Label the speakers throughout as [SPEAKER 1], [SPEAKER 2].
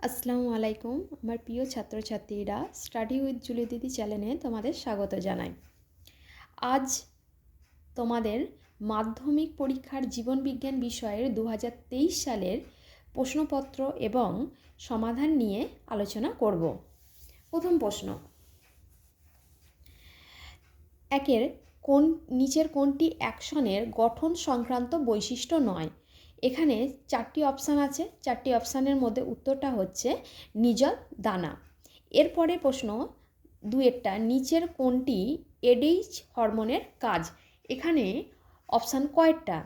[SPEAKER 1] আসসালামু আলাইকুম। আমার প্রিয় ছাত্রছাত্রীরা স্টাডি উইথ জুলি দিদি চ্যানেলে তোমাদের স্বাগত জানাই। আজ তোমাদের মাধ্যমিক পরীক্ষার জীবনবিজ্ঞান বিষয়ের দু হাজার তেইশ সালের প্রশ্নপত্র এবং সমাধান নিয়ে আলোচনা করব। প্রথম প্রশ্ন, একের কোন, নিচের কোনটি অ্যাকশনের গঠন সংক্রান্ত বৈশিষ্ট্য নয়? এখানে চারটি অপশান আছে। চারটি অপশানের মধ্যে উত্তরটা হচ্ছে নিজল দানা। এরপরে প্রশ্ন দুয়েরটা নিচের কোনটি এডিচ হরমোনের কাজ? এখানে অপশান কয়েকটা,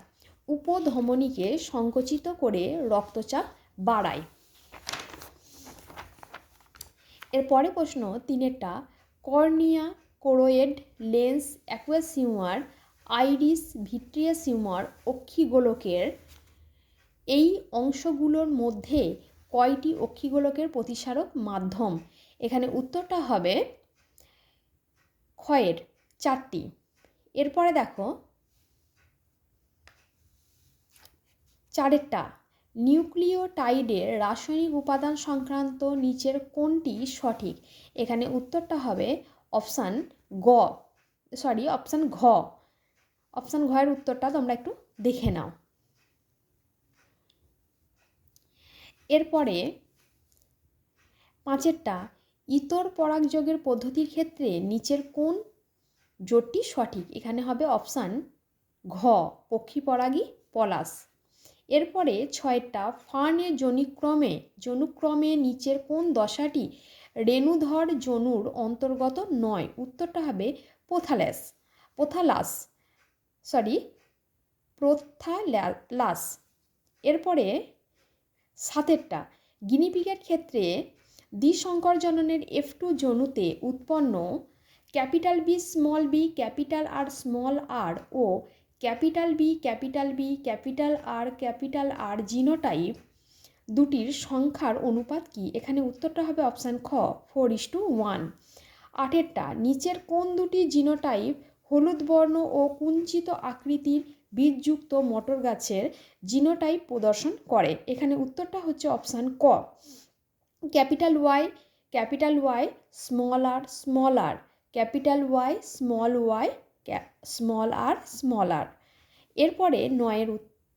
[SPEAKER 1] উপধমনীকে সংকুচিত করে রক্তচাপ বাড়ায়। এরপরে প্রশ্ন তিনেরটা, cornea choroid lens aqueous humour iris vitreous humour অক্ষিগোলকের এই অংশগুলোর মধ্যে কয়টি অক্ষিগোলকের প্রতিসারক মাধ্যম? এখানে উত্তরটা হবে ক্ষয়ের, চারটি। এরপরে দেখো, চারেরটা। নিউক্লিওটাইডের রাসায়নিক উপাদান সংক্রান্ত নিচের কোনটি সঠিক? এখানে উত্তরটা হবে অপশান গ। সরি, অপশান ঘ। অপশান ঘয়ের উত্তরটা তোমরা একটু দেখে নাও। এরপরে পাঁচেরটা, ইতর পরাগযোগের পদ্ধতির ক্ষেত্রে নিচের কোন জোটটি সঠিক? এখানে হবে অপশান ঘ পক্ষী পরাগী পলাশ। এরপরে ছয়টা ফার্নের জনিক্রমে, জনুক্রমে নিচের কোন দশাটি রেণুধর জনুর অন্তর্গত নয়? উত্তরটা হবে পোথালাস পোথালাস সরি প্রোথালাস এরপরে সাতেরটা। গিনিপিগের ক্ষেত্রে দ্বিসংকর জননের এফ টু জনুতে উৎপন্ন capital B small B capital R small R ও capital B capital B capital R capital R genotype দুটির সংখ্যার অনুপাত কি? এখানে উত্তরটা হবে অপশান খ ফোর ইস টু ওয়ান আটেরটা, নিচের কোন দুটি জিনোটাইপ হলুদ বর্ণ ও কুঞ্চিত আকৃতির বীজযুক্ত মটর গাছের জিনোটাইপ প্রদর্শন করে। এখানে উত্তরটা হচ্ছে অপশান ক। Capital Y capital Y, small R small R. Capital Y, small Y small R small R. এরপরে নয়ের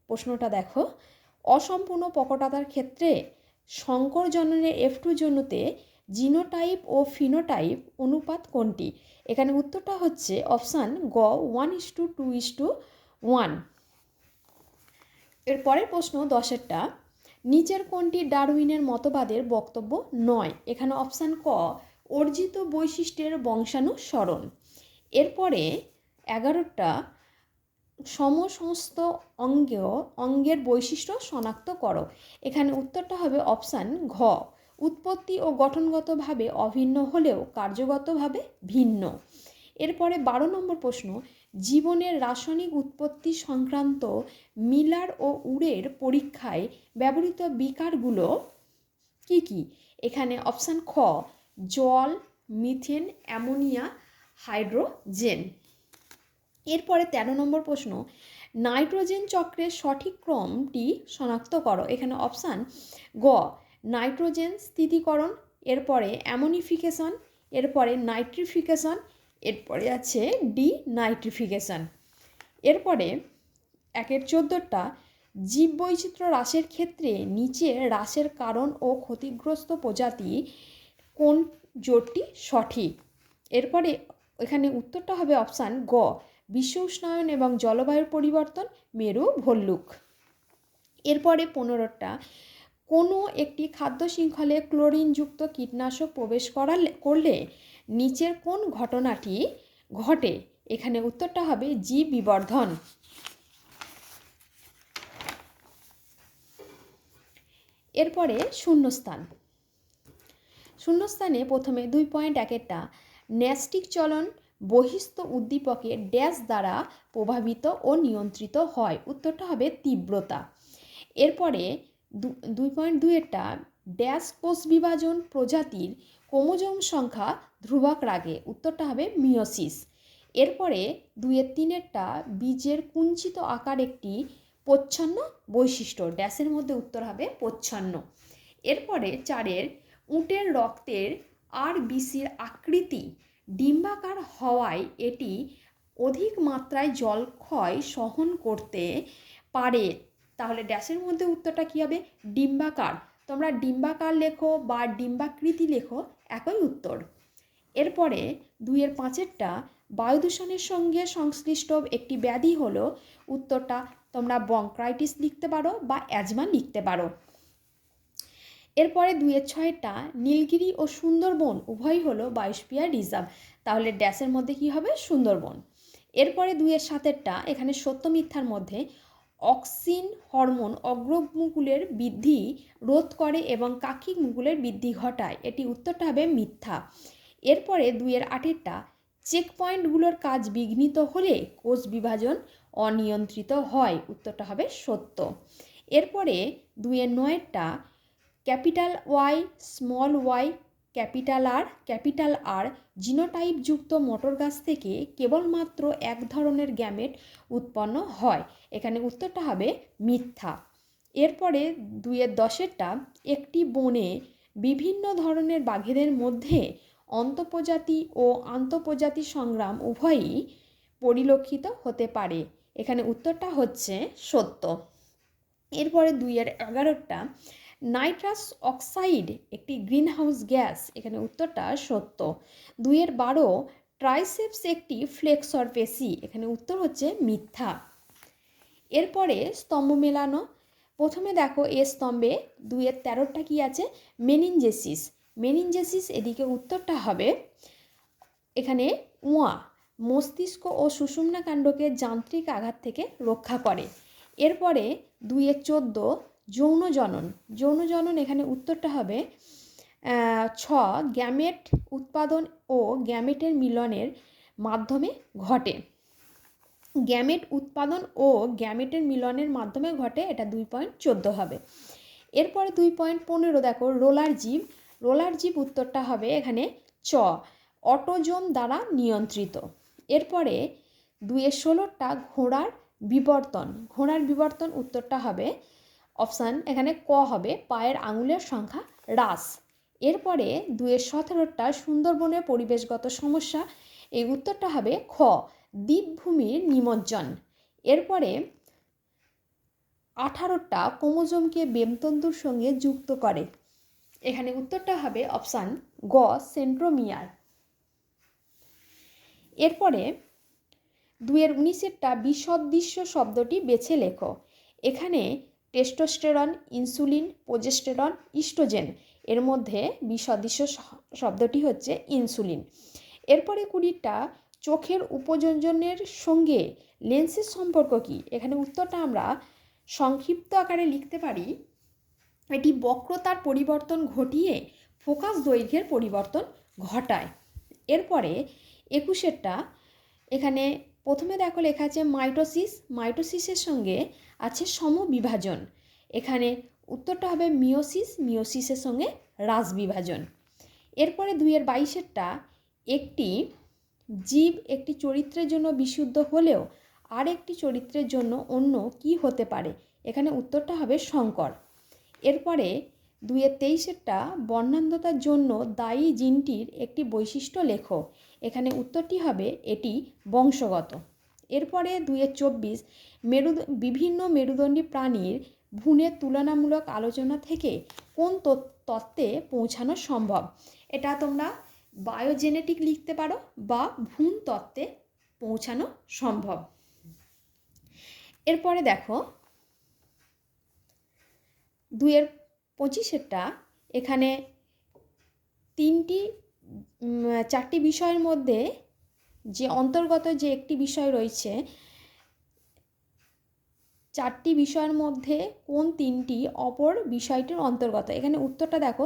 [SPEAKER 1] প্রশ্নটা দেখো। অসম্পূর্ণ প্রকটতার ক্ষেত্রে সংকর জননের এফ টু জনুতে জিনোটাইপ ও ফিনোটাইপ অনুপাত কোনটি? এখানে উত্তরটা হচ্ছে অপশান গ one is two two is two ওয়ানের পরের প্রশ্ন দশেরটা, নিচের কোনটি ডারউইনের মতবাদের বক্তব্য নয়? এখানে অপশান ক, অর্জিত বৈশিষ্ট্যের বংশানুসরণ এরপরে এগারোটা সমসমস্ত অঙ্গ, অঙ্গের বৈশিষ্ট্য শনাক্ত করো। এখানে উত্তরটা হবে অপশান ঘ। উৎপত্তি ও গঠনগতভাবে অভিন্ন হলেও কার্যগতভাবে ভিন্ন। এরপরে বারো নম্বর প্রশ্ন জীবনের রাসায়নিক উৎপত্তি সংক্রান্ত মিলার ও উড়ের পরীক্ষায় ব্যবহৃত বিকারগুলো কি কি? এখানে অপশান খ, জল, মিথেন, অ্যামোনিয়া, হাইড্রোজেন। এরপরে ১৩ নম্বর প্রশ্ন, নাইট্রোজেন চক্রের সঠিক ক্রমটি শনাক্ত করো। এখানে অপশান গ, নাইট্রোজেন স্থিতিকরণ, এরপরে অ্যামোনিফিকেশন, এরপরে নাইট্রিফিকেশন এরপরে আছে ডি নাইট্রিফিকেশন এরপরে একের চোদ্দোটা, জীববৈচিত্র্য হ্রাসের ক্ষেত্রে নিচে হ্রাসের কারণ ও ক্ষতিগ্রস্ত প্রজাতি কোন জোটটি সঠিক? এরপরে এখানে উত্তরটা হবে অপশান গ, বিশ্ব উষ্ণায়ন এবং জলবায়ুর পরিবর্তন, মেরু, ভল্লুক। এরপরে পনেরোটা, কোনো একটি খাদ্য শৃঙ্খলে ক্লোরিনযুক্ত কীটনাশক প্রবেশ করালে, করলে নিচের কোন ঘটনাটি ঘটে? এখানে উত্তরটা হবে জীব বিবর্ধন এরপরে শূন্যস্থান। শূন্যস্থানে প্রথমে দুই পয়েন্ট একেরটা ন্যাস্টিক চলন বহিস্থ উদ্দীপকের ড্যাশ দ্বারা প্রভাবিত ও নিয়ন্ত্রিত হয়। উত্তরটা হবে তীব্রতা। এরপরে দুই পয়েন্ট দুইয়েরটা ড্যাশ কোষ বিভাজন প্রজাতির ক্রোমোজোম সংখ্যা ধ্রুবক রাগে। উত্তরটা হবে মিওসিস এরপরে দুইয়ের তিনেরটা বীজের কুঞ্চিত আকার একটি প্রচ্ছন্ন বৈশিষ্ট্য। ড্যাশের মধ্যে উত্তর হবে প্রচ্ছন্ন। এরপরে চারের উটের রক্তের আর বিসির আকৃতি ডিম্বাকার হওয়ায় এটি অধিক মাত্রায় জলক্ষয় সহন করতে পারে। তাহলে ড্যাশের মধ্যে উত্তরটা কী হবে? ডিম্বাকার। তোমরা ডিম্বাকার লেখো বা ডিম্বাকৃতি লেখো একই উত্তর। এরপরে দুইয়ের পাঁচেরটা বায়ু দূষণের সঙ্গে সংশ্লিষ্ট একটি ব্যাধি হলো, উত্তরটা তোমরা বংক্রাইটিস লিখতে পারো বা অ্যাজমা লিখতে পারো। এরপরে দুইয়ের ছয়টা নীলগিরি ও সুন্দরবন উভয়ই হলো বায়োস্পিয়ার রিজার্ভ। তাহলে ড্যাশের মধ্যে কি হবে? সুন্দরবন। এরপরে দুইয়ের সাতেরটা এখানে সত্য মিথ্যার মধ্যে অক্সিন হরমোন অগ্রমুকুলের বৃদ্ধি রোধ করে এবং কাকিক মুকুলের বৃদ্ধি ঘটায়। এটি উত্তরটা হবে মিথ্যা। এরপরে দুইয়ের আটেরটা চেক পয়েন্টগুলোর কাজ বিঘ্নিত হলে কোষ বিভাজন অনিয়ন্ত্রিত হয়। উত্তরটা হবে সত্য। এরপরে দুইয়ের নয়েরটা, capital Y, small Y capital R capital R জিনোটাইপযুক্ত মটর গাছ থেকে কেবলমাত্র এক ধরনের গ্যামেট উৎপন্ন হয়। এখানে উত্তরটা হবে মিথ্যা। এরপরে দুইয়ের দশেরটা, একটি বনে বিভিন্ন ধরনের বাঘেদের মধ্যে অন্তঃপ্রজাতি ও আন্তঃপ্রজাতি সংগ্রাম উভয়ই পরিলক্ষিত হতে পারে। এখানে উত্তরটা হচ্ছে সত্য। এরপরে দুইয়ের এগারোটা নাইট্রাস অক্সাইড, একটি গ্রিনহাউস গ্যাস, এখানে উত্তরটা সত্য। দুইয়ের বারো, ট্রাইসেপস একটি ফ্লেক্সর পেশি, এখানে উত্তর হচ্ছে মিথ্যা। এরপরে স্তম্ভ মেলানো, প্রথমে দেখো এ স্তম্ভে দুইয়ের তেরোটা কি আছে? মেনিনজেসিস। মেনিনজেসিস এদিকে উত্তরটা হবে, এখানে উয়া, মস্তিষ্ক ও সুষুম্না কাণ্ডকে যান্ত্রিক আঘাত থেকে রক্ষা করে। এরপরে দুইয়ের চোদ্দ যৌন জনন। যৌন জনন এখানে উত্তরটা হবে ছ, গ্যামেট উৎপাদন ও গ্যামেটের মিলনের মাধ্যমে ঘটে। গ্যামেট উৎপাদন ও গ্যামেটের মিলনের মাধ্যমে ঘটে, এটা দুই পয়েন্ট চোদ্দ হবে। এরপরে দুই পয়েন্ট পনেরো, দেখো, রোলার জীব। রোলার জীব উত্তরটা হবে এখানে চ অটোজোম দ্বারা নিয়ন্ত্রিত। এরপরে দুয়ে ষোলোটা ঘোড়ার বিবর্তন। ঘোড়ার বিবর্তন উত্তরটা হবে অপশান এখানে ক হবে, পায়ের আঙুলের সংখ্যা হ্রাস। এরপরে দুয়ের সতেরোটা সুন্দরবনের পরিবেশগত সমস্যা, এই উত্তরটা হবে খ, দ্বীপভূমির নিমজ্জন। এরপরে আঠারোটা ক্রোমোজোমকে বেমতন্তুর সঙ্গে যুক্ত করে। এখানে উত্তরটা হবে অপশান গ, সেন্ট্রোমিয়ার। এরপরে দুয়ের উনিশেরটা বিসদৃশ্য শব্দটি বেছে লেখো। এখানে টেস্টোস্টেরন ইনসুলিন প্রোজেস্টেরন ইস্ট্রোজেন এর মধ্যে বিসদৃশ্য শব্দটি হচ্ছে ইনসুলিন এরপরে কুড়িটা, চোখের উপযোজনের সঙ্গে লেন্সের সম্পর্ক কী? এখানে উত্তরটা আমরা সংক্ষিপ্ত আকারে লিখতে পারি। এটি বক্রতার পরিবর্তন ঘটিয়ে ফোকাস দৈর্ঘ্যের পরিবর্তন ঘটায়। এরপরে একুশেরটা, এখানে প্রথমে দেখো লেখা আছে মাইটোসিস, মাইটোসিসের সঙ্গে আছে সমবিভাজন। এখানে উত্তরটা হবে মিওসিস, মিওসিসের সঙ্গে রাস বিভাজন এরপরে দুইয়ের বাইশেরটা একটি জীব একটি চরিত্রের জন্য বিশুদ্ধ হলেও আর একটি চরিত্রের জন্য অন্য কি হতে পারে? এখানে উত্তরটা হবে শঙ্কর। এরপরে দুইয়ের তেইশেরটা বর্ণান্ধতার জন্য দায়ী জিনটির একটি বৈশিষ্ট্য লেখো। এখানে উত্তরটি হবে এটি বংশগত। এরপরে দুইয়ের চব্বিশ মেরু বিভিন্ন মেরুদণ্ডী প্রাণীর ভ্রূণের তুলনামূলক আলোচনা থেকে কোন তত্ত্বে পৌঁছানো সম্ভব? এটা তোমরা বায়োজেনেটিক লিখতে পারো বা ভ্রূণ তত্ত্বে পৌঁছানো সম্ভব। এরপরে দেখো, দুইয়ের পঁচিশেরটা, এখানে তিনটি চারটি বিষয়ের মধ্যে যে অন্তর্গত যে একটি বিষয় রয়েছে, চারটি বিষয়ের মধ্যে কোন তিনটি অপর বিষয়টির অন্তর্গত? এখানে উত্তরটা দেখো।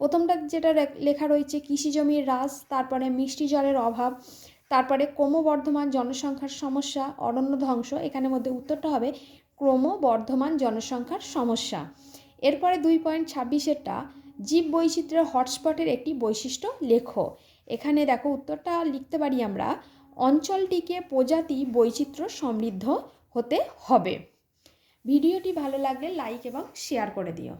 [SPEAKER 1] প্রথমটা যেটা লেখা রয়েছে, কৃষি জমির হ্রাস, তারপরে মিষ্টি জলের অভাব, তারপরে ক্রমবর্ধমান জনসংখ্যার সমস্যা, অরণ্য ধ্বংস, এখানের মধ্যে উত্তরটা হবে ক্রমবর্ধমান জনসংখ্যার সমস্যা। এরপরে দুই পয়েন্ট ছাব্বিশেরটা জীব বৈচিত্র্যের হটস্পটের একটি বৈশিষ্ট্য লেখো। এখানে দেখো উত্তরটা লিখতে পারি আমরা, অঞ্চলটিকে প্রজাতি বৈচিত্র্য সমৃদ্ধ হতে হবে। ভিডিওটি ভালো লাগলে লাইক এবং শেয়ার করে দিও।